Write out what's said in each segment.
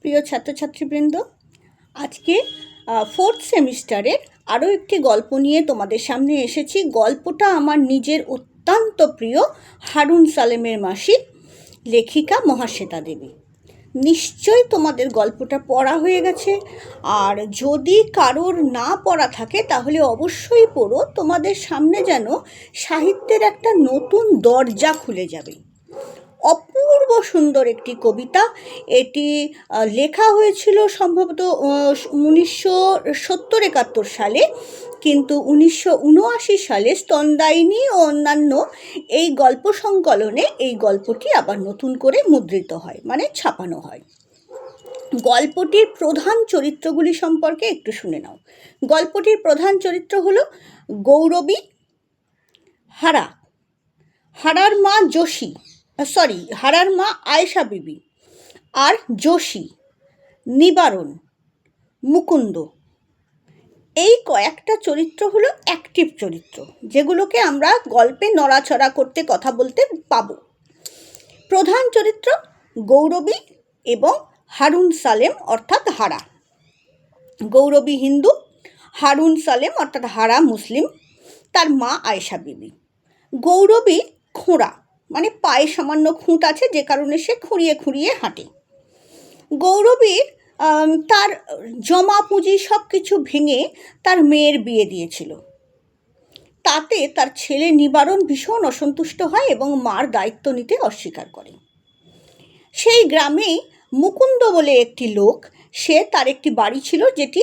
প্রিয় ছাত্রছাত্রীবৃন্দ, আজকে ফোর্থ সেমিস্টারের আরও একটি গল্প নিয়ে তোমাদের সামনে এসেছি। গল্পটা আমার নিজের অত্যন্ত প্রিয় হারুন সালেমের মাসি, লেখিকা মহাশ্বেতা দেবী। নিশ্চয়ই তোমাদের গল্পটা পড়া হয়ে গেছে। আর যদি কারোর না পড়া থাকে, তাহলে অবশ্যই পড়ো। তোমাদের সামনে যেন সাহিত্যের একটা নতুন দরজা খুলে যাবে। অপূর্ব সুন্দর একটি কবিতা। এটি লেখা হয়েছিল সম্ভবত উনিশশো সত্তর একাত্তর সালে। কিন্তু উনিশশো উনআশি সালে স্তন্দায়নী ও অন্যান্য এই গল্প সংকলনে এই গল্পটি আবার নতুন করে মুদ্রিত হয় মানে ছাপানো হয়। গল্পটির প্রধান চরিত্রগুলি সম্পর্কে একটু শুনে নাও। গল্পটির প্রধান চরিত্র হল গৌরবী হারা। হারার মা যোশী। সরি হারার মা আয়েশা বিবি আর যোশী নিবারণ, মুকুন্দ। এই কয়েকটা চরিত্র হলো অ্যাক্টিভ চরিত্র, যেগুলোকে আমরা গল্পে নড়াচড়া করতে কথা বলতে পাবো। প্রধান চরিত্র গৌরবী এবং হারুন সালেম, অর্থাৎ হারা। গৌরবী হিন্দু, হারুন সালেম, অর্থাৎ হারা মুসলিম, তার মা আয়েশা বিবি। গৌরবী খোঁড়া। মানে পায়ে সামান্য খুঁট আছে, যে কারণে সে খুঁড়িয়ে খুঁড়িয়ে হাঁটে। গৌরবীর তার জমা পুঁজি সব কিছু ভেঙে তার মেয়ের বিয়ে দিয়েছিল। তাতে তার ছেলে নিবারণ ভীষণ অসন্তুষ্ট হয় এবং মার দায়িত্ব নিতে অস্বীকার করে। সেই গ্রামেই মুকুন্দ বলে একটি লোক, সে তার একটি বাড়ি ছিল যেটি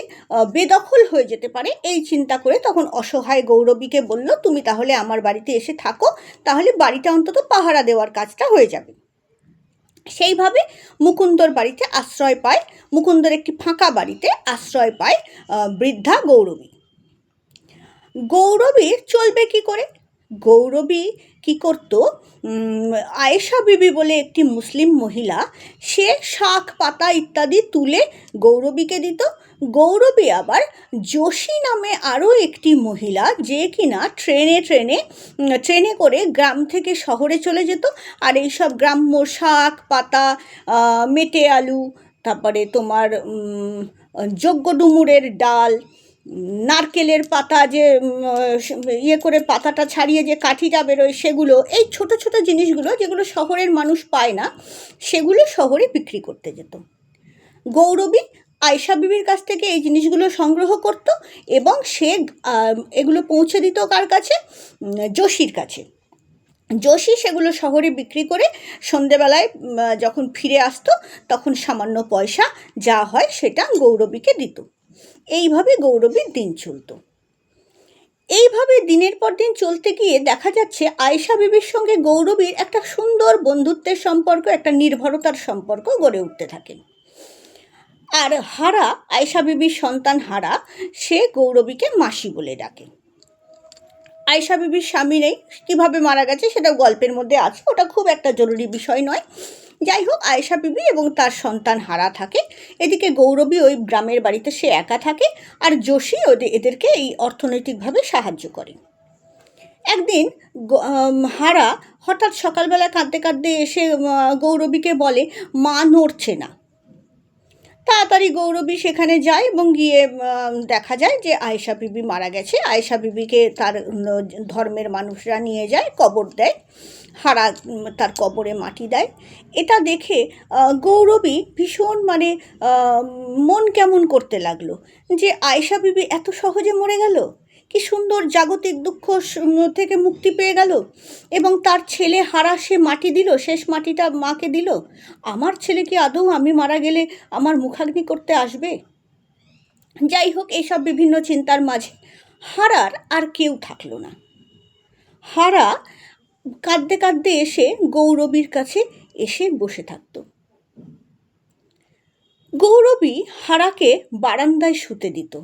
বেদখল হয়ে যেতে পারে। এই চিন্তা করে তখন অসহায় গৌরবীকে বলল, তুমি তাহলে আমার বাড়িতে এসে থাকো, তাহলে বাড়িটা অন্তত পাহারা দেওয়ার কাজটা হয়ে যাবে। সেইভাবে মুকুন্দর বাড়িতে আশ্রয় পায়, মুকুন্দর একটি ফাঁকা বাড়িতে আশ্রয় পায় বৃদ্ধা গৌরবী। গৌরবীর চলবে কি করে? গৌরবী কি করত? আয়েশা বিবি বলে একটি মুসলিম মহিলা, সে শাক, পাতা ইত্যাদি তুলে গৌরবীকে দিত। গৌরবী আবার যোশী নামে আরও একটি মহিলা, যে কিনা ট্রেনে ট্রেনে ট্রেনে করে গ্রাম থেকে শহরে চলে যেত। আর এইসব গ্রাম্য শাক, পাতা মেটে আলু, তারপরে তোমার যজ্ঞ ডুমুরের ডাল নারকেলের পাতা যে ইয়ে করে পাতাটা ছাড়িয়ে যে কাঠিটা বেরোয় সেগুলো, এই ছোট ছোট জিনিসগুলো যেগুলো শহরের মানুষ পায় না, সেগুলো শহরে বিক্রি করতে যেত। গৌরবী আয়সা বিবির কাছ থেকে এই জিনিসগুলো সংগ্রহ করত এবং সে এগুলো পৌঁছে দিত কার কাছে? যোশীর কাছে। যোশী সেগুলো শহরে বিক্রি করে সন্ধেবেলায় যখন ফিরে আসতো, তখন সামান্য পয়সা যা হয় সেটা গৌরবীকে দিত। এইভাবে গৌরবীর দিন চলতো। এইভাবে দিনের পর দিন চলতে গিয়ে দেখা যাচ্ছে আয়েশা বিবির সঙ্গে গৌরবীর একটা সুন্দর বন্ধুত্বের সম্পর্ক, একটা নির্ভরতার সম্পর্ক গড়ে উঠতে থাকে। আর হারা, আয়েশা বিবির সন্তান হারা, সে গৌরবীকে মাসি বলে ডাকে। আয়েশা বিবির স্বামী নেই, কীভাবে মারা গেছে সেটা গল্পের মধ্যে আছে, ওটা খুব একটা জরুরি বিষয় নয়। যাই হোক আয়েশা বিবি এবং তার সন্তান হারা থাকে। এদিকে গৌরবী ওই গ্রামের বাড়িতে সে একা থাকে আর যোশী ওদের এদেরকে এই অর্থনৈতিকভাবে সাহায্য করে। একদিন হারা হঠাৎ সকালবেলা কাঁদতে কাঁদতে এসে গৌরবীকে বলে, মা নড়ছে না। তাড়াতাড়ি গৌরবী সেখানে যায় এবং গিয়ে দেখা যায় যে আয়েশা বিবি মারা গেছে। আয়েশা বিবিকে তার ধর্মের মানুষরা নিয়ে যায়, কবর দেয়, হারা তার কবরে মাটি দেয়। এটা দেখে গৌরবী ভীষণ মানে মন কেমন করতে লাগল যে আয়েশা বিবি এত সহজে মরে গেল? কি সুন্দর জাগতিক দুঃখ থেকে মুক্তি পেয়ে গেল। এবং তার ছেলে হারা, সে মাটি দিল, শেষ মাটিটা মাকে দিল। আমার ছেলে কি আদৌ আমি মারা গেলে আমার মুখাগ্নি করতে আসবে? যাই হোক এইসব বিভিন্ন চিন্তার মাঝে হারার আর কেউ থাকল না। হারা কাঁদতে কাঁদতে এসে গৌরবীর কাছে এসে বসে থাকতো। গৌরবী হারাকে বারান্দায় শুতে দিত।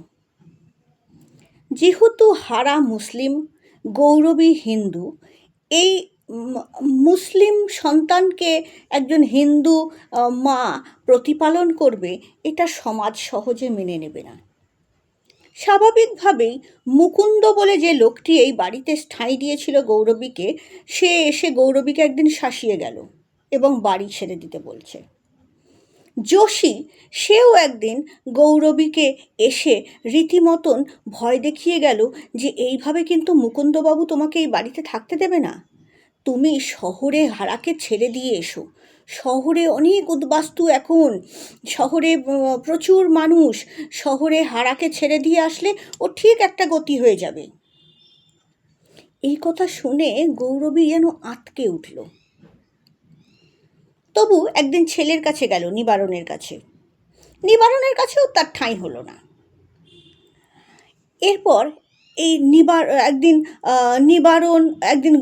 যেহেতু হারা মুসলিম, গৌরবী হিন্দু, এই মুসলিম সন্তানকে একজন হিন্দু মা প্রতিপালন করবে, এটা সমাজ সহজে মেনে নেবে না। স্বাভাবিকভাবেই মুকুন্দ বলে যে লোকটি এই বাড়িতে ঠাঁই দিয়েছিল গৌরবীকে, সে এসে গৌরবীকে একদিন শাসিয়ে গেল এবং বাড়ি ছেড়ে দিতে বলছে। যোশী, সেও একদিন গৌরবীকে এসে রীতিমতন ভয় দেখিয়ে গেল যে এইভাবে কিন্তু মুকুন্দবাবু তোমাকে এই বাড়িতে থাকতে দেবে না। তুমি শহরে হারাকে ছেড়ে দিয়ে এসো। শহরে অনেক উদ্বাস্তু এখন। শহরে প্রচুর মানুষ। শহরে হারাকে ছেড়ে দিয়ে আসলে ও ঠিক একটা গতি হয়ে যাবে। এই কথা শুনে গৌরবী যেন আটকে উঠল। তবু একদিন ছেলের কাছে গেল, নিবারণের কাছে। নিবারণের কাছেও তার ঠাঁই হলো না। এরপর এই নিবার, একদিন নিবারণ, একদিন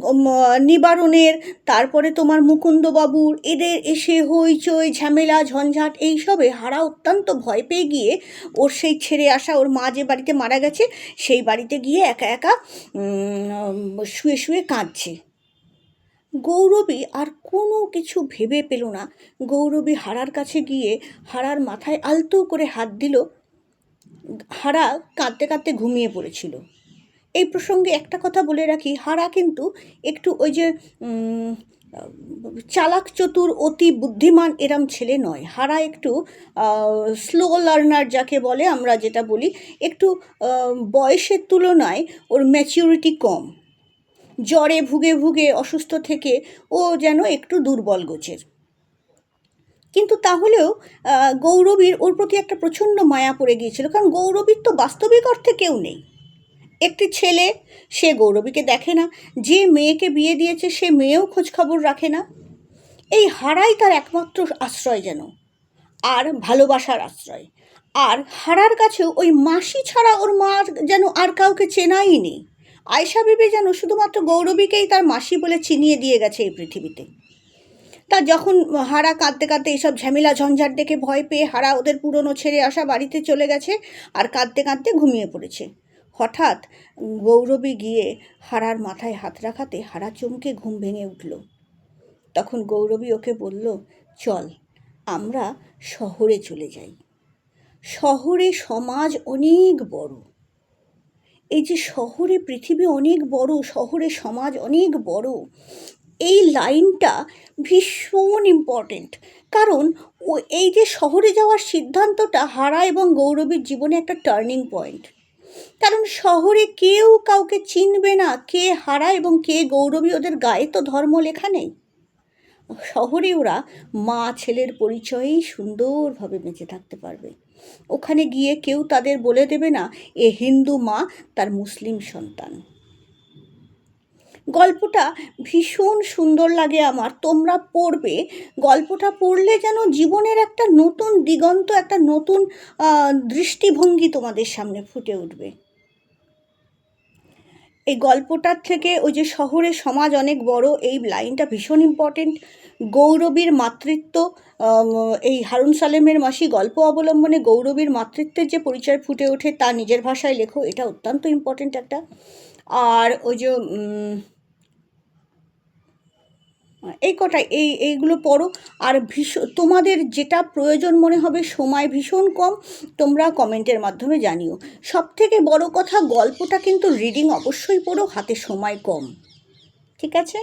নিবারণের, তারপরে তোমার মুকুন্দবাবুর, এদের এসে হইচই, ঝামেলা, ঝঞ্ঝাট, এইসবে হারা অত্যন্ত ভয় পেয়ে গিয়ে ওর সেই ছেড়ে আসা ওর মা যে বাড়িতে মারা গেছে, সেই বাড়িতে গিয়ে একা একা শুয়ে শুয়ে কাঁদছে। গৌরবী আর কোনো কিছু ভেবে পেল না। গৌরবী হারার কাছে গিয়ে হারার মাথায় আলতো করে হাত দিল। হারা কাঁদতে কাঁদতে ঘুমিয়ে পড়েছিল। এই প্রসঙ্গে একটা কথা বলে রাখি, হারা কিন্তু একটু ওই যে চালাক চতুর, অতি বুদ্ধিমান এরম ছেলে নয়। হারা একটু স্লো লার্নার যাকে বলে আমরা যেটা বলি, একটু বয়সের তুলনায় ওর ম্যাচিউরিটি কম। জ্বরে ভুগে ভুগে অসুস্থ থেকে ও যেন একটু দুর্বল গোছের। কিন্তু তাহলেও গৌরবীর ওর প্রতি একটা প্রচণ্ড মায়া পড়ে গিয়েছিল, কারণ গৌরবীর তো বাস্তবিক অর্থে কেউ নেই। একটি ছেলে, সে গৌরবীকে দেখে না, যে মেয়েকে বিয়ে দিয়েছে সে মেয়েও খোঁজখবর রাখে না। এই হারাই তার একমাত্র আশ্রয় যেন, আর ভালোবাসার আশ্রয়। আর হারার কাছেও ওই মাসি ছাড়া ওর মা যেন আর কাউকে চেনাই নেই। আয়সা বিবি যেন শুধুমাত্র গৌরবীকেই তার মাসি বলে চিনিয়ে দিয়ে গেছে এই পৃথিবীতে। তা যখন হারা কাঁদতে কাঁদতে এইসব ঝামেলা ঝঞ্ঝাট দেখে ভয় পেয়ে হারা ওদের পুরনো ছেড়ে আসা বাড়িতে চলে গেছে আর কাঁদতে কাঁদতে ঘুমিয়ে পড়েছে। হঠাৎ গৌরবী গিয়ে হারার মাথায় হাত রাখাতে হারা চমকে ঘুম ভেঙে উঠল। তখন গৌরবী ওকে বলল, চল, আমরা শহরে চলে যাই। শহরে সমাজ অনেক বড়। এই যে শহরে পৃথিবী অনেক বড়, শহরে সমাজ অনেক বড়, এই লাইনটা ভীষণ ইম্পর্টেন্ট কারণ ও এই যে শহরে যাওয়ার সিদ্ধান্তটা হারা এবং গৌরবীর জীবনে একটা টার্নিং পয়েন্ট কারণ শহরে কেউ কাউকে চিনবে না কে হারা এবং কে গৌরবী, ওদের গায়ে তো ধর্ম লেখা নেই। শহরে ওরা মা ছেলের পরিচয়েই সুন্দরভাবে বেঁচে থাকতে পারবে। ওখানে গিয়ে কেউ তাদের বলে দেবে না, এ হিন্দু মা, তার মুসলিম সন্তান। গল্পটা ভীষণ সুন্দর লাগে আমার, তোমরা পড়বে। গল্পটা পড়লে যেন জীবনের একটা নতুন দিগন্ত, একটা নতুন দৃষ্টিভঙ্গি তোমাদের সামনে ফুটে উঠবে। এই গল্পটার থেকে ওই যে শহরে সমাজ অনেক বড়, এই লাইনটা ভীষণ ইম্পর্টেন্ট গৌরবীর মাতৃত্ব এই হারুন সালেমের মাসি গল্প অবলম্বনে গৌরবীর মাতৃত্বের যে পরিচয় ফুটে ওঠে তা নিজের ভাষায় লেখো, এটা অত্যন্ত ইম্পর্টেন্ট একটা। আর ওই যে এই কটাই এই, এইগুলো পড়ো। আর ভীষণ তোমাদের যেটা প্রয়োজন মনে হবে সময় ভীষণ কম, তোমরা কমেন্টের মাধ্যমে জানিও। সব থেকে বড় কথা, গল্পটা কিন্তু রিডিং অবশ্যই পড়ো, হাতে সময় কম। ঠিক আছে?